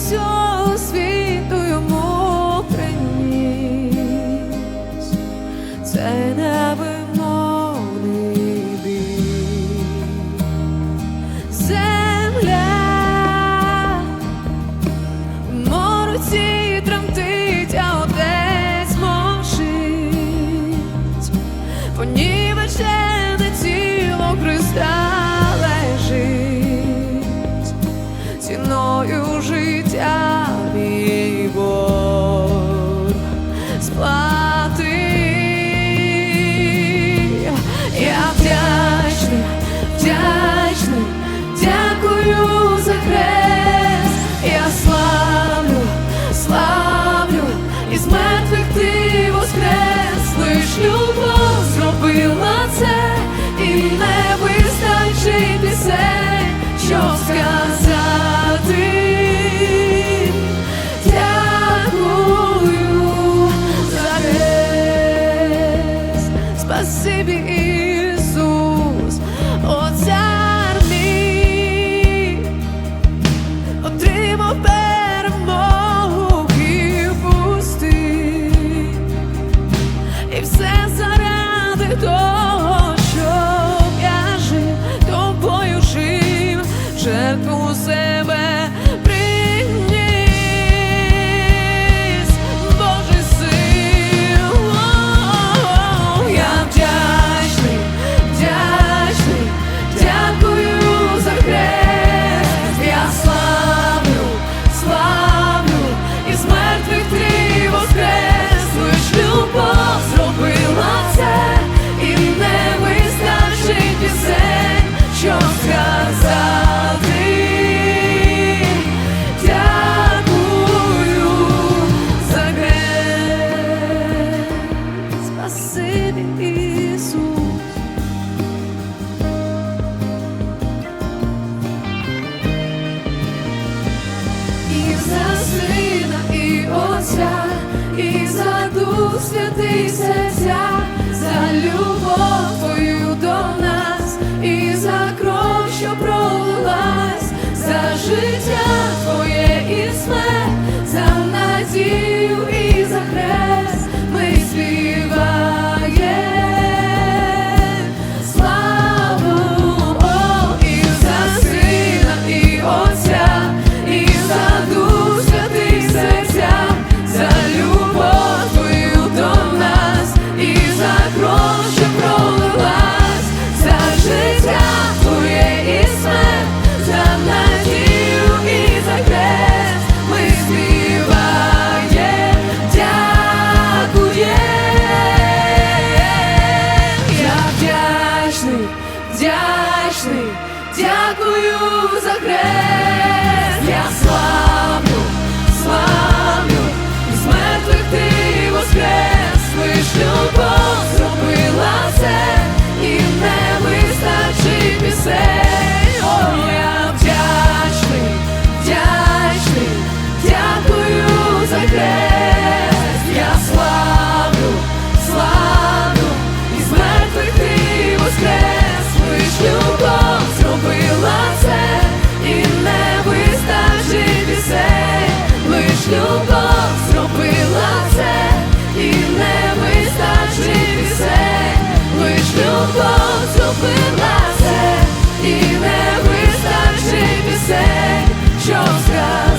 Все. CBE. Отця і за дух святий серця. воскрес, я славлю, славлю, і з ти воскрес, лиш любов зробила це, і не лиш любов зробила це, і не лиш любов зробила це, і не вистачить пісень, що сказати.